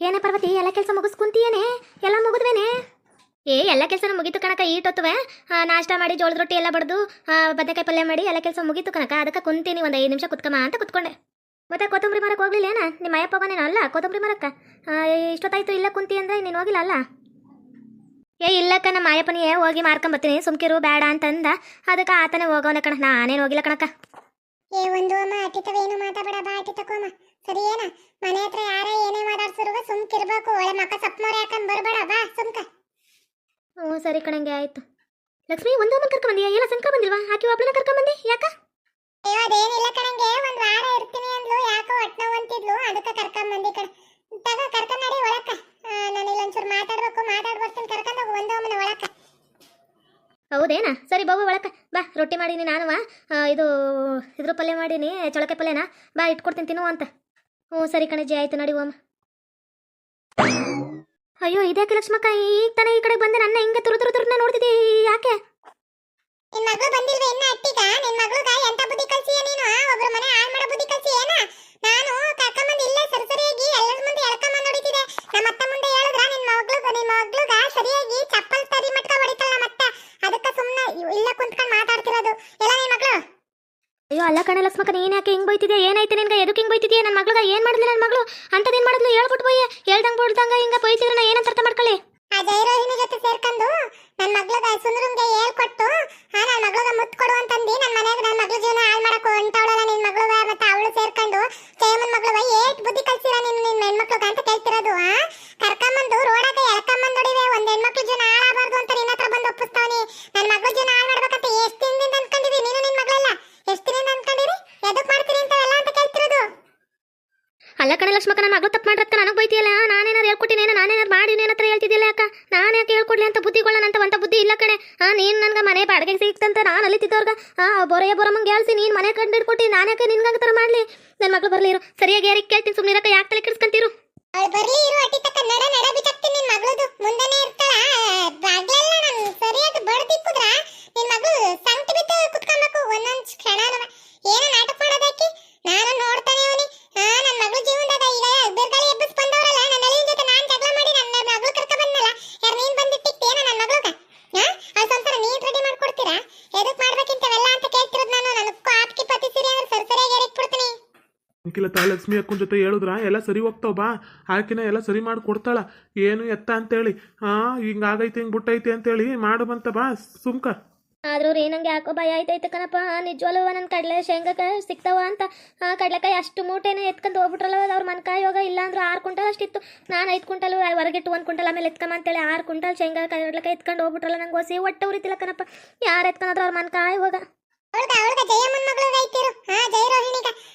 ಏನೇ ಪರ್ವತಿ, ಎಲ್ಲ ಕೆಲಸ ಮುಗಿಸ್ಕೊಂತೀಯೇನೆ? ಎಲ್ಲ ಮುಗಿದ್ವೇನೆ? ಏ, ಎಲ್ಲ ಕೆಲಸ ಮುಗೀತು ಕಣಕ ಈಟೊತ್ತುವೆ ನಾಷ್ಟ ಮಾಡಿ, ಜೋಳದ ರೊಟ್ಟಿ ಎಲ್ಲ ಬಡ್ದು ಬದನೆಕಾಯಿ ಪಲ್ಯ ಮಾಡಿ, ಎಲ್ಲ ಕೆಲಸ ಮುಗೀತು ಕಣಕ. ಅದಕ್ಕೆ ಕುಂತೀನಿ ಒಂದು ಐದು ನಿಮಿಷ ಕುತ್ಕಮ್ಮ ಅಂತ ಕುತ್ಕೊಂಡೆ. ಮತ್ತೆ ಕೊತ್ತಂಬರಿ ಮರಕ್ಕೆ ಹೋಗ್ಲಿಲ್ಲ ಏನ ನಿಮ್ಮ ಅಯ್ಯಪ್ಪ ಹೋಗೋನೇನೋ ಅಲ್ಲ ಕೊತ್ತಂಬರಿ ಮರಕ್ಕೆ? ಇಷ್ಟೊತ್ತಾಯ್ತು ಇಲ್ಲ ಕುಂತಿ ಅಂದ್ರೆ ನೀನು ಹೋಗಿಲ್ಲ ಅಲ್ಲ? ಏ ಇಲ್ಲಕ್ಕ ನಮ್ಮ ಮಾಯಪ್ಪನಿಗೆ ಹೋಗಿ ಮಾರ್ಕೊಂಬತ್ತೀನಿ ಸುಮ್ಕಿರು, ಬೇಡ ಅಂತಂದ. ಅದಕ್ಕೆ ಆತನೇ ಹೋಗೋನೆ ಕಣ ನಾನೇನು ಹೋಗಿಲ್ಲ ಕಣಕ್ಕ ಏ ಒಂದು ಅಮ್ಮ ಅಟಿತವೇನು ಮಾತಾಡಬೇಡ ಬಾ ಅಟಿ ತಕೋಮ ಸರಿ ಏನ? ಮನೆ ಹತ್ರ ಯಾರೇ ಏನೇ ಮಾತಾಡ್ಸಿರುವ ಸುಮ್ಕಿರ್ಬೇಕು ಒಳ್ಳೆ ಮಕ್ಕ ಸಪ್ ಯಾಕಂದ್ ಬರ್ಬೇಡ ಬಾ ಸುಮ್ಕ. ಹ್ಞೂ ಸರಿ ಕಣಂಗೆ ಆಯ್ತು. ಲಕ್ಷ್ಮಿ ಒಂದು ಅಮ್ಮನ ಕರ್ಕೊಂಬಂದಿಯಾ ಎಲ್ಲ ಸಂಕ ಬಂದಿಲ್ವಾ? ಆಕಿ ಕರ್ಕೊಂಡ್ ಬಂದೆ ಯಾಕ? ಅಯ್ಯೋ ಅದೇನಿಲ್ಲ ಕಣಂಗೆ. ಒಂದ್ ವಾರ ಇರ್ತೀನಿ ಅಂದ್ಲು ಯಾಕೋ ಹೊಟ್ಟೆ ಅಂತಿದ್ಲು. ಅದಕ್ಕೆ ಕರ್ಕೊಂಡ್ ಬಂದಿ ಕಣ. ತಗ ಕರ್ಕೊಂಡ್ ನಡಿ ಒಳಕ್ಕ. ನಾನು ಇಲ್ಲೊಂಚೂರು ಮಾತಾಡ್ಬೇಕು ಮಾತಾಡ್ ಬರ್ತೀನಿ ಕರ್ಕೊಂಡ್ ಹೋಗು ಒಂದು ಅಮ್ಮನ ಒಳಕ್ಕ. ಹೌದೇನಾ? ಸರಿ, ಬಾಬು ಒಳಕ ಬಾ, ರೊಟ್ಟಿ ಮಾಡೀನಿ ನಾನು ಇದು, ಇದ್ರ ಪಲ್ಯ ಮಾಡೀನಿ ಚೊಳಕೆ ಪಲ್ಯನಾ? ಬಾ, ಇಟ್ಕೊಡ್ತೀನಿ ತಿನ್ನು ಅಂತ. ಹ್ಞೂ, ಸರಿ ಕಣಜ್ಜಿ, ಆಯ್ತು, ನಡಿ ಓಮ ಅಯ್ಯೋ ಇದೇ ಲಕ್ಷ್ಮಕ್ಕ? ಈಗ ತಾನೇ ಈ ಕಡೆ ಬಂದೆ, ನನ್ನ ಹಿಂಗೆ ತುರು ತುರು ತುರುನ ನೋಡ್ತಿದ್ದಿ? ಯಾಕೆ? ನಿನ್ ಮಗಳು ಬಂದಿಲ್ವೇ, ಇನ್ನ ಅಟ್ಟಿಗ? ನಿನ್ ಮಗಳ್ಗ ಎಂತ ಬುದ್ಧಿ ಕಲ್ಸಿಯ ನೀನು? ಒಬ್ರ ಮನೆ ಹಾಳ್ ಮಾಡೋ ಬುದ್ಧಿ ಕಲ್ಸಿ ಏನ? ನಾನು ಕರ್ಕೊಂಬಂದು ಇಲ್ಲೇ ಸರಿಸರಿಯಾಗಿ ಎಲ್ಲರ ಮುಂದೆ ಎಳ್ಕೊಂಬಂದು ನಡೀತಿದೆ ನಮ್ಮ ಅತ್ತ ಮುಂದೆ ಹೇಳಿದ್ರ, ನಿನ್ ಮಗ್ಳುಗ ನಿನ್ ಮಗ್ಳುಗ ಸರಿಯಾಗಿ ಚಪ್ಪಲ್ ತರಿ ಮಟ್ಕ ಅತ್ತ ಇಲ್ಲ ಕುಂತ್ಕೊಂಡು ಮಾತಾಡ್ತಿರೋದು. ಎಲ್ಲ ನಿನ್ ಮಗಳು ಅಯ್ಯೋ ಅಲ್ಲ ಕಣ ಲಕ್ಷ್ಮಕ್ಕ ನೀನ್ ಯಾಕೆ ಹಿಂಗ್ ಬೈತಿದ್ಯಾ? ಏನಾಯ್ತು ನಿನ್ಗೆ? ಎದಕ್ಕೆ ಹಿಂಗ್ ಬೈತಿದ್ಯಾ? ನನ್ನ ಮಗ್ಳಿಗೆ ಏನ್ ಮಾಡಿದ್ಲು ನನ್ನ ಮಗಳು? ಅಂತದೇನ್ ಮಾಡಿದ್ಲು? ಹೇಳ್ಬಿಟ್ಟು ಬಯ್ಯ ಹೇಳ್ದಂಗ್ ಬಿಡ್ದಂಗ ಹಿಂಗ ಬೈತಿದ್ರೆ ನಾ ಏನಂತ ಅರ್ಥ ಮಾಡ್ಕೊಳ್ಳಿ? ಆ ಜೈರೋಹಿನಿ ಜೊತೆ ಸೇರ್ಕೊಂಡು ನನ್ ಮಗ್ಳಗ ಸುಂದ್ರಂಗೆ ಹೇಳ್ಕೊಟ್ಟು ಆ ನನ್ ಮಗ್ಳಗ ಮುತ್ ಕೊಡು ಅಂತಂದಿ ನನ್ ಮನ್ಯಾಗ ನನ್ ಮಗ್ಳ ಜೀವನ ಹಾಳು ಮಾಡಕ್ ಹೊಂಟವಳಲ್ಲ ನಿನ್ ಮಗಳು ಮತ್ತೆ ಅವಳು ಸೇರ್ಕೊಂಡು ಜಯಮ್ಮನ್ ಮಗಳು ಏಟ್ ಬುದ್ಧಿ ಕಲ್ಸಿರ ನಿನ್ ನಿನ್ ಹೆಣ್ಮಕ್ಳಿಗೆ ಅಂತ ಕೇಳ್ತಿರೋದು ಆ ಕರ್ಕೊಂಬಂದು ರೋಡಾಗ ಎಳ್ಕೊಂಬಂದ್ ನೋಡಿವೆ ಒಂದ್ ಹೆಣ್ಮಕ್ಳು ಜೀವನ ಹಾಳಾಗಬಾರ್ದು ಅಂತ ನಿನ್ನ ಹತ್ರ ಬಂದು ಒಪ್ಪಿಸ್ತಾವನಿ ನನ್ ಮಗ್ಳ ಜೀವನ ಹಾಳು ಮಾಡ್ಬೇಕಂತ ಎಷ್ಟ್ ದಿನದಿಂದ ಅನ್ಕೊಂಡಿದಿ ನೀನು ನಿನ್ ಮಗಳೆಲ್ಲ ಎಷ್ಟ್ ದಿನದಿಂದ ಅನ್ಕೊಂಡಿರಿ ಎದಕ್ ಮಾಡ್ತೀರಿ ಇಂಥವೆಲ್ಲ ಅಂತ ಕೇಳ್ತಿರೋದು ಅಲ್ಲ ಕಣ ಲಕ್ಷ್ಮಕ್ಕ, ನನ್ನ ಮಗಳು ತಪ್ಪು ಮಾಡಿರಕ್ಕ ನನಗೆ ಬೈತಿಯಲ್ಲ? ನಾನೇನಾರು ಹೇಳ್ಕೊಟ್ಟಿನಿ ನಾನೇನಾರು ಮಾಡಿ ನೀನ್ ಹತ್ರ ಹೇಳ್ತಿದ್ದಿಲ್ಲ ಅಕ್ಕ? ನಾನು ಯಾಕೆ ಹೇಳ್ಕೊಡ್ಲಿ ಅಂತ ಬುದ್ಧಿಗಳನ್ನ ಅಂತ ಬುದ್ಧಿ ಇಲ್ಲ ಕಣೆ. ಆ, ನೀನು ನನ್ಗೆ ಮನೆ ಬಾಡಿಗೆ ಸಿಕ್ತಂತ ನಾನು ಅಲ್ಲಿತ್ತಿದ್ದವ್ರಿಗೆ ಆ, ಬೊರೆಯ ಬೊರಮಂಗೆ ಹೇಳ್ಸಿ, ನೀನು ಮನೆ ಕಂಡು ಹಿಡ್ಕೊಟ್ಟಿ ನಾನು ಯಾಕೆ ನಿನ್ಗೆ ಥರ ಮಾಡ್ಲಿ? ನನ್ನ ಮಗಳು ಬರ್ಲಿರು ಸರಿಯಾಗಿ ಯಾರಿಗೆ ಕೇಳ್ತೀನಿ ಸುಮ್ಮನೆ ಯಾಕೆ ತಲೆ ಕೆಡಿಸ್ಕೊಂತೀರು? ಬರ್ಲಿ ಇರು ಅಟ್ಟಿ ತಕ್ಕ ನಡ ನಡ ಬಿಚ್ಚಾಕ್ತೀನಿ ನಿನ್ ಮಗಳದು ಮುಂದೆನೆ ಇರ್ತಾಳ ಬಾಗ್ಲೆಲ್ಲ ನಾನು ಸರಿಯಾಗಿ ಬಡ್ದಿಕ್ಕುದ್ರ ನಿನ್ ಮಗಳು ಸಂಕಟ ಬಿದ್ದು ಕುತ್ಕೊಬೇಕು ಒಂದೊಂದ್ ಕ್ಷಣನವ ಏನ ನಾಟಕ ಮಾಡೋದಾಕಿ ನಾನು ನೋಡ್ತಾನೆ ಅವನಿ ಹಾ ನನ್ ಮಗಳು ಜೀವನದಾಗ ಈಗ ಬಿರ್ಗಾಳಿ ಎಬ್ಬಿಸ್ ಬಂದವರಲ್ಲ ನನ್ನ ಅಳಿಯನ್ ಜೊತೆ ನಾನ್ ಜಗಳ ಮಾಡಿ ನನ್ನ ಮಗಳು ಕರ್ಕ ಬಂದಲ್ಲ ಯಾರು ನೀನ್ ಬಂದಿಟ್ಟಿಟ್ಟೇನ ನನ್ನ ಮಗಳಗ ಹಾ ಆ ಸಂಸಾರ ನೀನ್ ರೆಡಿ ಮಾಡ್ಕೊಡ್ತೀರಾ ಎದಕ್ ಮಾಡ್ಬೇಕಿಂತವೆಲ್ಲ ಅಂತ ಕೇಳ್ತಿರೋದು ನಾನು. ನನಗೆ ಆಪ್ಕಿ ಪತಿ ಸಿರಿ ಅಂದ್ರೆ ಸರಿ ಸರಿಯಾಗಿ ಎರಿಕ್ ಬಿಡ್ತೀನಿ? ಅಂಕಿಲತ ಲಕ್ಷ್ಮಿ ಅಕ್ಕನ ಜೊತೆ ಹೇಳಿದ್ರ? ಎಲ್ಲ ಸರಿ ಹೋಗ್ತಾವ ಬಾ. ಆಕಿನ ಎಲ್ಲ ಸರಿ ಮಾಡಿ ಕೊಡ್ತಾಳ. ಏನು ಎತ್ತ ಅಂತೇಳಿ? ಹಾ ಹಿಂಗಾಗೈತೆ, ಹಿಂಗೆ ಬಿಟ್ಟೈತೆ ಅಂತೇಳಿ ಮಾಡು ಬಂತ ಬಾ ಸುಮ್ಕ. ಆದ್ರೂ ರೀ ನಂಗೆ ಯಾಕೋ ಭಯ ಆಯ್ತೈತೆ ಕಣಪ್ಪ. ನಿಜವಲ್ಲವ ನನ್ನ ಕಡಲೆ ಶೇಂಗಾಕ ಸಿಗ್ತಾವ ಅಂತ. ಆ, ಕಡಲೆಕಾಯಿ ಅಷ್ಟು ಮೂಟೆನೇ ಎತ್ಕೊಂಡು ಹೋಗ್ಬಿಟ್ರಲ್ಲ ಅವ್ರ ಮನ್ಕಾಯಿ ಯೋಗ ಇಲ್ಲ ಅಂದ್ರೆ ಆರು ಕ್ವಿಂಟಲ್ ಅಷ್ಟಿತ್ತು. ನಾನು ಐದು ಕ್ವಿಂಟಲ್ ಹೊರಗಿಟ್ಟು ಒಂದು ಕ್ವಿಂಟಲ್ ಆಮೇಲೆ ಎತ್ಕೊಂಬ ಅಂತೇಳಿ ಆರು ಕ್ವಿಂಟಲ್ ಶೇಂಗಾ ಕಡಲೆಕಾಯಿ ಎತ್ಕೊಂಡು ಹೋಗ್ಬಿಟ್ರಲ್ಲ ನಂಗೆ ಹೊಸಿ ಹೊಟ್ಟೆ ಉರಿತಿಲ್ಲ ಕಣಪ್ಪ. ಯಾರು ಎತ್ಕೊಂಡ್ರು ಅವ್ರ ಮನ್ಕಾಯಿ ಹೋಗ.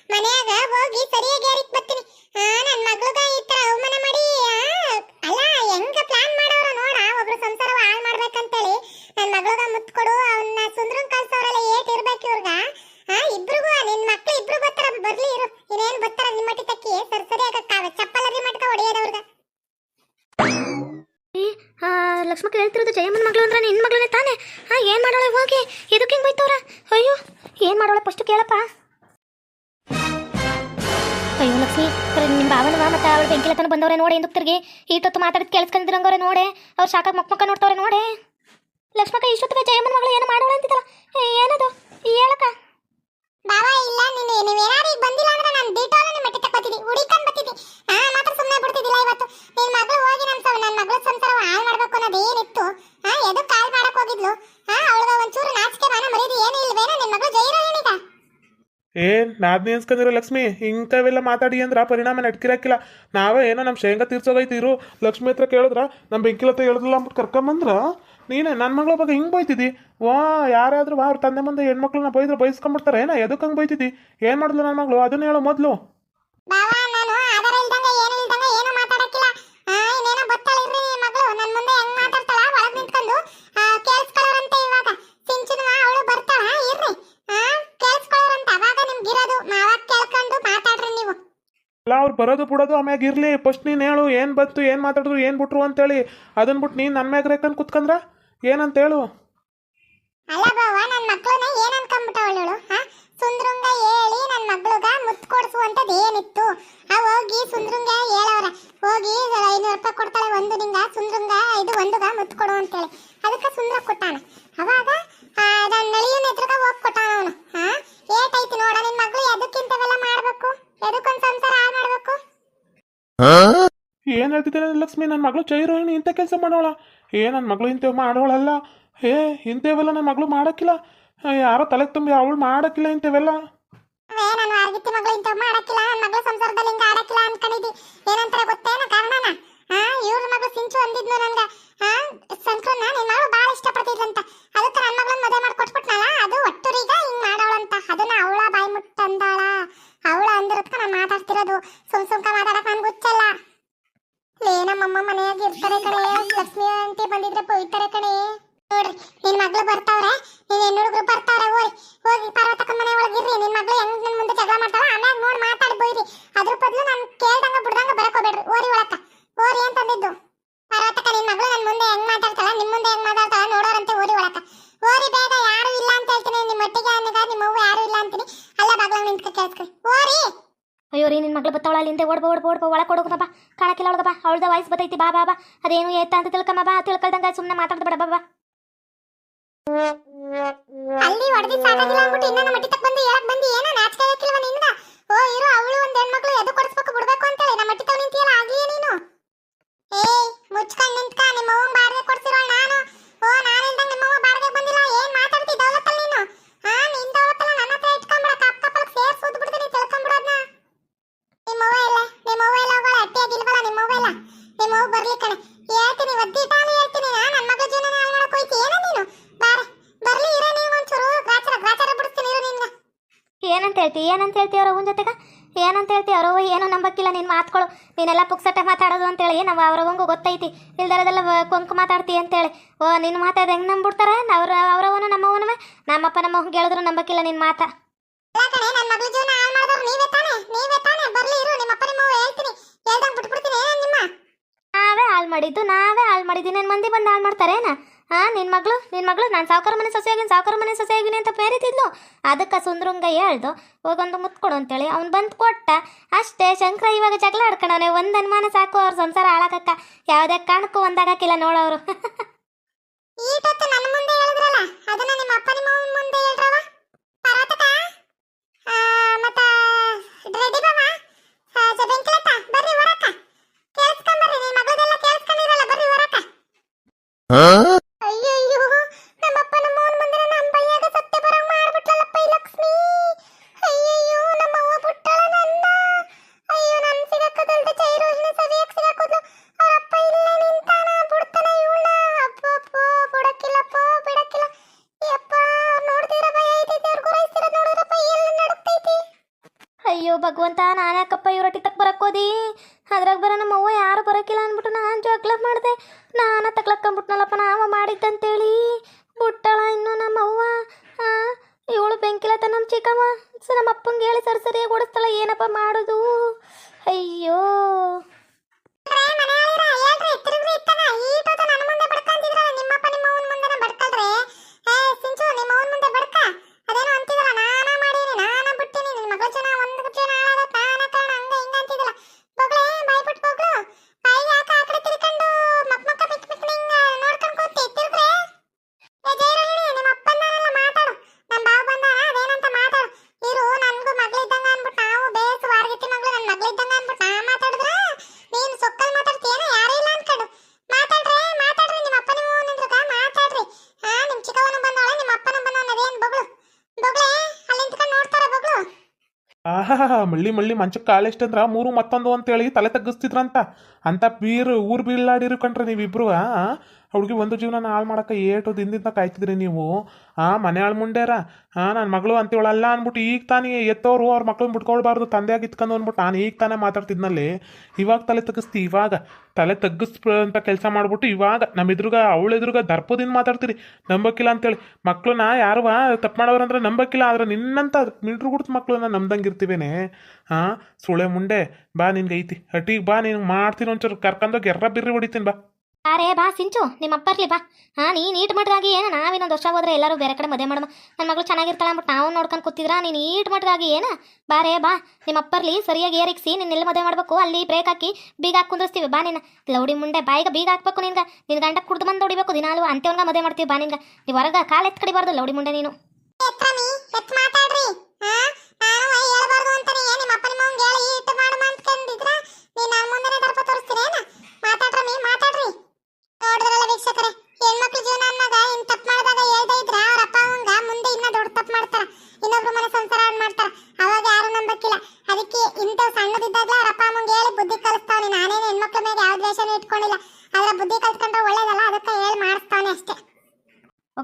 ಮನ್ಯಾಗ ಹೋಗಿ ಸರಿಯಾಗಿ ಬರ್ತೀನಿ. ಹಾ ನನ್ನ ಈ ಅವಮಾನ ಮಾಡಿ ಅಲ್ಲ ಹೆಂಗ ಪ್ಲಾನ್ ಮಾಡೋರು ನೋಡ. ಮಾಡ್ಬೇಕಂತೇಳಿ. ನನ್ನ ಅವನ್ನ ಸುಂದ್ರನ್ ಕಳ್ಸೋರಲ್ಲ ಏಟ್ ಇರ್ಬೇಕು ಇವ್ರಗ ಹಾ ಇಬ್ರಿಗೂ ನಿನ್ ಮಕ್ಳು ಇಬ್ರು ಬರ್ತಾರ ಬರ್ಲಿ ಇರು ಇನ್ನೇನ್ ಬರ್ತಾರ ನಿಮ್ಮಟ್ಟಿ ತಕ್ಕಿ ಸರಿ ಸರಿಯಾಗ ಚಪ್ಪಲರಿ ಮಟ್ಕ ಹೊಡಿಯೋದವ್ರಗ ಆ, ಲಕ್ಷ್ಮಕ್ಕ ಹೇಳ್ತಿರೋದು ಜಯಮ್ಮನ ಮಗಳು ಅಂದ್ರೆ ನಿನ್ನ ಮಗಳೇ ತಾನೇ ಹಾ ಏನು ಮಾಡೋಳೆ ಹೋಗಿ ಇದಕ್ಕೆ ಹಿಂಗೆ ಬೈತವ್ರ ಅಯ್ಯೋ ಏನು ಮಾಡೋಳ? ಫಸ್ಟ್ ಕೇಳಪ್ಪ. ಅಯ್ಯೋ ಲಕ್ಷ್ಮಿ ನಿಮ್ಮ ಭಾವನವ ಮತ್ತೆ ಅವ್ರ ಬೆಂಕಿಲತನ ಬಂದವ್ರೆ ನೋಡಿ ಎಂದು ಈ ಇಷ್ಟೊತ್ತು ಮಾತಾಡಿದ್ ಕೇಳಿಸ್ಕೊಂಡಿರಂಗವ್ರೆ ನೋಡೆ. ಅವ್ರು ಶಾಖ ಮಕ್ಕ ನೋಡ್ತವ್ರೆ ನೋಡೆ. ಲಕ್ಷ್ಮಕ್ಕ, ಇಷ್ಟೊತ್ತಿಗೆ ಜಯಮ್ಮನ ಮಗಳು ಏನು ಮಾಡೋಣ ಅಂತಿದ್ದಲ್ಲ. ಏನದು? ಹೇಳಕ ಬಾವ, ಇಲ್ಲ, ನೀನು ನೀವೇನಾರು ಈಗ ಬಂದಿಲ್ಲ ಅಂದ್ರೆ ನಾನು ಡೀಟೋಲ ನಿಮ್ಮ ಮಟ್ಟಿ ತಕ್ಕೊತೀನಿ ಉಡಿಕೊಂಡು ಬರ್ತಿದ್ದಿ ಹಾ ಮಾತ್ರ ಸುಮ್ಮನೆ ಬಿಡ್ತಿದ್ದಿಲ್ಲ ಇವತ್ತು ನಿನ್ ಮಗಳು ಹೋಗಿ ನಮ್ ಸಂ ನನ್ನ ಮಗಳ ಸಂಸಾರ ಹಾಳು ಮಾಡ್ಬೇಕು ಅನ್ನೋದು ಏನಿತ್ತು ಹಾ ಎದಕ್ ಕಾಲ್ ಮಾಡಕ್ ಹೋಗಿದ್ಲು ಹಾ ಅವಳಗ ಒಂಚೂರು ನಾಚಿಕೆ ಮಾನ ಮರ್ಯಾದೆ ಏನು ಇಲ್ವೇನೋ ನಿನ್ ಮಗಳು ಜೈರೋಹಿಣಿಗ ಏನ್ ನಾದ್ನಿ ಅನ್ಸ್ಕೊಂಡಿರೋ ಲಕ್ಷ್ಮಿ? ಇಂಥವೆಲ್ಲ ಮಾತಾಡಿ ಅಂದ್ರ ಪರಿಣಾಮ ನಡ್ಕಿರಕ್ಕಿಲ್ಲ. ನಾವೇ ಏನೋ ನಮ್ಮ ಶೇಂಗಾ ತೀರ್ಸೋಗೈತಿರು. ಲಕ್ಷ್ಮಿ ಹತ್ರ ಕೇಳಿದ್ರ ನಮ್ಮ ಬೆಂಕಿಲತ್ತ ಹೇಳಿದ್ರಲ್ಲ ಅಂದ್ಬಿಟ್ಟು ಕರ್ಕೊಂಬಂದ್ರ, ನೀನೆ ನನ್ನ ಮಗಳ ಬಗ್ಗೆ ಹಿಂಗೆ ಬೈತಿದ್ದಿ ವಾ, ಯಾರಾದ್ರೂ ಅವ್ರ ತಂದೆ ಮುಂದೆ ಹೆಣ್ಮಕ್ಳನ್ನ ಬೈದ್ರೆ ಬೈಸ್ಕೊಂಡ್ಬಿಡ್ತಾರೆ ಏನ ಎದಕ್ಕೆ ಹಂಗೆ ಬೈತಿದ್ದಿ ಏನು ಮಾಡಿದ್ಲು ನನ್ನ ಮಗಳು? ಅದನ್ನ ಹೇಳು ಮೊದಲು. ಅಲ್ಲ, ಅವ್ರು ಬರೋದು ಬಿಡೋದು ಆಮ್ಯಾಗ ಇರಲಿ. ಫಸ್ಟ್ ನೀನು ಹೇಳು, ಏನು ಬಂತು, ಏನು ಮಾತಾಡಿದ್ರು, ಏನು ಬಿಟ್ರು ಅಂತೇಳಿ. ಅದನ್ನ ಬಿಟ್ಟು ನೀನು ನನ್ನ ಮ್ಯಾಗ ರೇಕನ್ ಕುತ್ಕಂದ್ರ ಏನಂತ ಹೇಳು. ಅಲ್ಲ ಬಾವ ನನ್ನ ಮಕ್ಕಳನ್ನ ಏನ್ ಅನ್ಕೊಂಡ್ಬಿಟ್ಟವಳು ಹೇಳು, ಹಾ? ಸುಂದ್ರಂಗ ಹೇಳಿ ನನ್ನ ಮಗ್ಳುಗ ಮುತ್ತು ಕೊಡ್ಸು ಅಂತದ್ ಏನಿತ್ತು? ಆ, ಹೋಗಿ ಸುಂದ್ರಂಗ ಹೇಳವ್ರ. ಹೋಗಿ ಐನೂರು ರೂಪಾಯಿ ಕೊಡ್ತಾಳೆ ಒಂದು ನಿಂಗ, ಸುಂದ್ರಂಗ ಇದು ಒಂದುಗ ಮುತ್ತು ಕೊಡು ಅಂತೇಳಿ. ಹೇಳ್ತಿದ್ದೇನೆ ಲಕ್ಷ್ಮಿ? ನನ್ನ ಮಗಳು ಚೈರೋಹಿಣಿ ಇಂಥ ಕೆಲಸ ಮಾಡೋಳ. ಏ ನನ್ನ ಮಗಳು ಇಂಥವು ಮಾಡೋಳಲ್ಲ. ಏ ಇಂಥವೆಲ್ಲ ನನ್ನ ಮಗಳು ಮಾಡೋಕ್ಕಿಲ್ಲ. ಯಾರೋ ತಲೆಗೆ ತುಂಬಿ ಅವಳು ಮಾಡೋಕ್ಕಿಲ್ಲ ಇಂಥವೆಲ್ಲ ಅವಳ ಅಂದಿರತ್ಕ ನಾನು ಮಾತಾಡ್ತಿರೋದು. ಸುಮ್ ಸುಮ್ಕ ಮಾತಾಡಕ್ ನನ್ಗೆ ಹುಚ್ಚಲ್ಲ. ಲೇ, ನಮ್ಮಮ್ಮ ಮನೆಯಾಗ ಇರ್ತಾರೆ ಕಣೆ. ಲಕ್ಷ್ಮಿ ಆಂಟಿ ಬಂದಿದ್ರೆ ಬೈತಾರೆ ಕಣೆ. ನೋಡ್ರಿ, ನಿನ್ ಮಗಳು ಬರ್ತಾವ್ರೆ, ನಿನ್ ಹೆಣ್ಣು ಹುಡುಗರು ಬರ್ತಾವ್ರೆ ಹೋಗಿ ಹೋಗಿ ಪರ್ವತಕ್ಕ ಮನೆ ಒಳಗಿರ್ರಿ ನಿನ್ ಮಗಳು ಹೆಂಗ್ ನನ್ ಮುಂದೆ ಜಗಳ ಮಾಡ್ತಾಳ, ಆಮ್ಯಾಗ ನೋಡ್ ಮಾತಾಡಿ ಬೈರಿ. ಅದ್ರ ಬದ್ಲು ನಾನ್ ಕೇಳ್ದಂಗ ಬಿಡ್ದಂಗ ಬರಕ್ ಹೋಗ್ಬೇಡ್ರಿ. ಓರಿ ಒಳಕ ಓರಿ ಅಂತಂದಿದ್ದು. ಪರ್ವತಕ್ಕ, ನಿನ್ ಮಗಳು ನನ್ ಮುಂದೆ ಹೆಂಗ್ ಮಾತಾಡ್ತಾಳ, ನಿಮ್ ಮುಂದೆ ಹೆಂಗ್ ಮಾತಾಡ್ತಾಳ ನೋಡೋರಂತೆ ಓರಿ ಒಳಕ ಓರಿ ಬೇಗ, ಯಾರು ಇಲ್ಲ ಅಂತ ಹೇಳ್ತೀನಿ. ನಿಮ್ಮ ಒಟ್ಟಿಗೆ ಅನ್ನಗ ನಿಮ್ಮ ಅವ್ವ ಯಾರು ಇಲ್ಲ ಅಂತೀನಿ. ಅಲ್ಲ ಬಾಗ್ಲ ನಿಂತ್ಕ ಕೇಳ್ಸ್ಕೊಳಿ ಓರಿ ಅಯ್ಯೋ ರೀ ನಿನ್ನ ಮಗಳು ಬತ್ತವಳ ಅಲ್ಲಿಂದ ಓಡ್ಬ ಓಡ್ಬ ಓಡ್ಬ ಕೊಡೋಗಮ್ಮ ಬಾ ಕಾಣಕ್ಕಿಲ್ಲ ಒಳಗ ಬಾ ವಾಯ್ಸ್ ಬತ್ತೈತಿ. ಬಾ ಬಾ ಬಾ. ಅದೇನು ಏತ ಅಂತ ತಿಳ್ಕಮ್ಮ ಬಾ ತಿಳ್ಕೊಳ್ದಂಗ ಸುಮ್ಮನೆ ಮಾತಾಡ್ದ ಬಾ ಬಾ. ಅಲ್ಲಿ ಹೊಡೆದಿ ಅಂದ್ಬಿಟ್ಟು ಬಂದು, ಹೇಳಕ್ ಬಂದಿ, ಏನೋ ನಾಚಿಕೆ ಹಾಕಿಲ್ವ ನಿಂದ ಓ, ಇರೋ, ಅವಳು ಹೆಣ್ಮಕ್ಳು ಎದು ಕೊಡಿಸ್ಬೇಕು, ಬಿಡ್ಬೇಕು ಅಂತೇಳಿ. ನಮ್ಮ ಮಟ್ಟಿ ನೀನು? ಏಯ್ ಬಾಡಿಗೆ ಕೊಡ್ಸಿರೋ ನಾನು ಓ ನಾನು ಇಲ್ದಂಗ ನಿಮ್ಮ ಅವ್ವ ಬಾಡಿಗೆ ಬಂದಿಲ್ಲ ಏನ್ ಮಾತಾಡ್ತಿ ದೌಲತ್ತಲ್ಲಿ ನೀನು ಹಾ ನಿನ್ ದೌಲತ್ತಲ್ಲ ನನ್ನ ಹತ್ರ ಇಟ್ಕೊಂಡ್ಬಿಡ ಕಪ್ ಕಪ್ಪಲ್ ಸೇರ್ ಸೂದ್ ಬಿಡ್ತೀನಿ ತಿಳ್ಕೊಂಡ್ಬಿಡೋದ್ನ ನಿಮ್ಮ ಅವ್ವ ಇಲ್ಲ ನಿಮ್ಮ ಅವ್ವ ಇಲ್ಲ ಹೋಗಳ ಅಟ್ಟಿಯಾಗಿಲ್ವಲ್ಲ ನಿಮ್ಮ ಅವ್ವ ಇಲ್ಲ ಬರ್ಲಿ ಕಣೆ. ಹೇಳ್ತೀನಿ ಒದ್ದಿಟ್ಟಾನು ಹೇಳ್ತೀನಿ. ನಾ ನನ್ನ ಮಗಳ ಜೀವನ ಹಾಳು ಮಾಡಕ್ಕೆ ಏನ ನೀನು? ಬಾರೆ, ಬರ್ಲಿ, ಇರೋ ನೀವು ಒಂಚೂರು. ಗ್ರಾಚರ ಗ್ರಾಚರ ಬಿಡಿಸ್ತೀನಿ, ಇರು ನಿನ್ನ. ಏನಂತ ಹೇಳ್ತಿ? ಏನಂತ ಹೇಳ್ತಿ ಅವ್ರ ಅವನ ಜೊತೆಗ? ಏನಂತ ಹೇಳ್ತಿ ಅವ್ರವ್ವ ಏನು ನಂಬಕ್ಕಿಲ್ಲ ನಿನ್ನ ಮಾತುಗಳು ನೀನೆಲ್ಲ ಪುಕ್ಸಟ್ಟೆ ಮಾತಾಡೋದು ಅಂತೇಳಿ, ನಾವು ಅವ್ರವಂಗೂ ಗೊತ್ತೈತಿ. ಇಲ್ದರದೆಲ್ಲ ಕೊಂಕು ಮಾತಾಡ್ತಿ ಅಂತೇಳಿ. ಓ ನಿನ್ನ ಮಾತಾದ ಹೆಂಗೆ ನಂಬಿಡ್ತಾರ ಅವ್ರ ಅವ್ರವನು ನಮ್ಮವನು ನಮ್ಮಪ್ಪ ನಮ್ಮ ಹೇಳಿದ್ರು ನಂಬಕ್ಕಿಲ್ಲ ನಿನ್ನ ಮಾತಾ. ಕಣೆ ನನ್ನ ಮಗಳ ಜೀವನ ಹಾಳು ನೀವೇ ತಾನೇ. ನೀವೇ ತಾನೇ. ಬರ್ಲಿ, ಇರು. ನಿಮ್ಮ ಅಪ್ಪ ನಿಮ್ಮ ಹೇಳ್ತೀನಿ. ಹೇಳ್ದಂಗೆ ಬಿಟ್ಬಿಡ್ತೀನಿ. ನಿಮ್ಮ? ನಾವೇ ಹಾಳು ಮಾಡಿದ್ದು, ನಾವೇ ಹಾಳು ಮಾಡಿದ್ದೀನಿ ನನ್ನ ಮಂದಿ ಬಂದು ಹಾಳು ಮಾಡ್ತಾರೇನ ಹಾ ನಿನ್ನ ಮಗಳು ನಿನ್ನ ಮಗಳು, ನಾನು ಸಾವುಕಾರ ಮನೆ ಸೊಸೆಯಾಗಿನ ಸಾವುಕಾರ ಮನೆ ಸೊಸೆಯಾಗಿನಿ ಅಂತ ಬೇರಿತಿದ್ಲು ಅದಕ್ಕೆ ಸುಂದ್ರಂಗ ಹೇಳ್ದು ಹೋಗೊಂದು ಮುತ್ತು ಕೊಡು ಅಂತೇಳಿ. ಅವ್ನು ಬಂದು ಕೊಟ್ಟ, ಅಷ್ಟೇ, ಶಂಕರ ಇವಾಗ ಜಗಳ ಆಡ್ಕೊಂಡವನೇ ಒಂದು ಅನುಮಾನ ಸಾಕು, ಅವ್ರ ಸಂಸಾರ ಹಾಳಾಗಕ್ಕ. ಯಾವುದೇ ಕಾರಣಕ್ಕೂ ಒಂದಾಗಕ್ಕಿಲ್ಲ ನೋಡೋರು ಅದನ್ನ ನಿಮ್ಮ ಮುಂದೆ ಮತ್ತ ಭಗವಂತ, ನಾನು ಯಾಕಪ್ಪ ಇವ್ರೊಟ್ಟಿ ತಕ್ಕ ಬರಕ್ಕೋದಿ ಅದ್ರಾಗ ಬರೋ ನಮ್ಮ ಅವ್ವ ಯಾರು ಬರೋಕ್ಕಿಲ್ಲ ಅಂದ್ಬಿಟ್ಟು ನಾನು ಜಗಳ ಮಾಡಿದೆ. ನಾನು ತಕ್ಲಕ್ಕಂಬಿಟ್ನಲ್ಲಪ್ಪ ನಾವ ಮಾಡಿದ್ದಂತೇಳಿ. ಬಿಟ್ಟಳ ಇನ್ನು ನಮ್ಮ ಅವ್ವ. ಇವಳು ಬೆಂಕಿಲತ್ತ ನಮ್ಮ ಚಿಕ್ಕಮ್ಮ. ಸೊ, ನಮ್ಮ ಅಪ್ಪಂಗೆ ಹೇಳಿ ಸರಿ, ಸರಿಯಾಗಿ ಓಡಿಸ್ತಾಳ, ಏನಪ್ಪ ಮಾಡೋದು? ಅಯ್ಯೋ. ಆಹಾ ಮಳ್ಳಿ ಮಳ್ಳಿ ಮಂಚಕ್ಕೆ ಕಾಲೆಷ್ಟಂದ್ರ ಮೂರು ಮತ್ತೊಂದು ಅಂತೇಳಿ ತಲೆ ತಗ್ಗಿಸ್ತಿದ್ರಂತ. ಅಂತ ಬೀರು, ಊರು ಬೀಳಾಡಿರು ಕಣ್ರಿ ನೀವಿಬ್ರು, ಆ? ಹುಡುಗಿ ಒಂದು ಜೀವನ ಹಾಳು ಮಾಡಕ್ಕೆ ಏಟು ದಿನದಿಂದ ಕಾಯ್ತಿದ್ರಿ ನೀವು. ಆ, ಮನೆ ಹಾಳು ಮುಂಡೇರ ಆ ನನ್ನ ಮಗಳು ಅಂತೀವಳಲ್ಲ ಅಂದ್ಬಿಟ್ಟು ಈಗ ತಾನೇ ಎತ್ತೋರು ಅವ್ರ ಮಕ್ಳನ್ನ ಬಿಟ್ಕೊಳ್ಬಾರ್ದು, ತಂದೆಯಾಗಿ ಇತ್ಕೊಂಡು ಅಂದ್ಬಿಟ್ಟು ನಾನು ಈಗ ತಾನೇ ಮಾತಾಡ್ತಿದ್ನಲ್ಲಿ. ಇವಾಗ ತಲೆ ತಗ್ಗಿಸ್ತಿ, ಇವಾಗ. ತಲೆ ತಗ್ಗಿಸ್ ಅಂತ ಕೆಲಸ ಮಾಡ್ಬಿಟ್ಟು ಇವಾಗ ನಮ್ಮ ಎದುರುಗ, ಅವಳ ಎದುರುಗ ದರ್ಪದಿಂದ ಮಾತಾಡ್ತೀರಿ. ನಂಬಕ್ಕಿಲ್ಲ ಅಂತೇಳಿ. ಮಕ್ಳನ್ನ ಯಾರುವ ತಪ್ಪು ಮಾಡೋರಂದ್ರೆ ನಂಬಕ್ಕಿಲ್ಲ ಆದ್ರೆ ನಿನ್ನಂತ ಮಿಲ್ಟ್ರು ಮಕ್ಕಳು ಮಕ್ಳನ್ನ ನಂಬ್ದಂಗೆ ಇರ್ತೀವೇನೆ. ಹಾಂ ಸುಳೆ ಮುಂಡೆ. ಬಾ ನಿನ್ಗೆ ಐತಿ ಹಟ್ಟಿಗೆ ಬಾ, ನೀನು ಮಾಡ್ತೀನಿ ಒಂಚೂರು. ಕರ್ಕೊಂಡೋಗಿ ಎರ್ರ ಬಿರ್ರಿ ಹೊಡಿತೀನಿ, ಬಾ. ಅರೇ, ಬಾ ಸಿಂಚು ನಿಮ್ಮ ಅಪ್ಪರ್ಲಿ ಬಾ. ಹಾ ನೀ ನೀಟ್ ಮಟ್ರಾಗಿ ಏನ, ನಾವಿನ್ನೊಂದು ವರ್ಷ ಹೋದ್ರೆ ಎಲ್ಲರೂ ಬೇರೆ ಕಡೆ ಮದುವೆ ಮಾಡಮ್ಮ ನನ್ನ ಮಗಳು ಚೆನ್ನಾಗಿರ್ತಾಳೆ ಅಂದ್ಬಿಟ್ಟು ನಾವು ನೋಡ್ಕೊಂಡು ಕೂತಿದ್ರ, ನೀನು ನೀಟ್ ಮಟ್ರಾಗಿ ಏನ? ಬಾರೇ ಬಾ. ನಿಮ್ಮ ಅಪ್ಪರ್ಲಿ ಸರಿಯಾಗಿ ಏರಿಕ್ಸಿ ಎಲ್ಲಿ ಮದುವೆ ಮಾಡಬೇಕು, ಅಲ್ಲಿ ಬ್ರೇಕ್ ಹಾಕಿ ಬೀಗ ಹಾಕಿ ಕುಂದ್ರಿಸ್ತೀವಿ, ಬಾ ನಿನ್ನ ಲೌಡಿ ಮುಂಡೆ, ಬಾಯಿಗೆ ಬೀಗ ಹಾಕ್ಬೇಕು ನಿನ್ಗೆ. ನಿನ್ನ ಗಂಡ ಕುಡ್ದು ಬಂದು ಹೊಡಿಬೇಕು, ದಿನಾಲು ಅಂತ್ಯವನ್ಗ ಮದುವೆ ಮಾಡ್ತೀವಿ, ಬಾ ನಿನ್ಗೆ. ನೀವು ಹೊರಗೆ ಕಾಲು ಎತ್ ಕಡಿಬಾರ್ದು ಲೌಡಿ ಮುಂಡೆ ನೀನು ಎತ್ರಮಿ ಎತ್ ಮಾತಾಡ್ರಿ ಹಾ ಬುದ್ಧಿ ಕಲ್ತ್ಕೊಂಡ್ರೆ ಒಳ್ಳೇದಲ್ಲ ಅದಕ್ಕೆ ಹೇಳಿ ಮಾಡಿಸ್ತಾನೆ ಅಷ್ಟೇ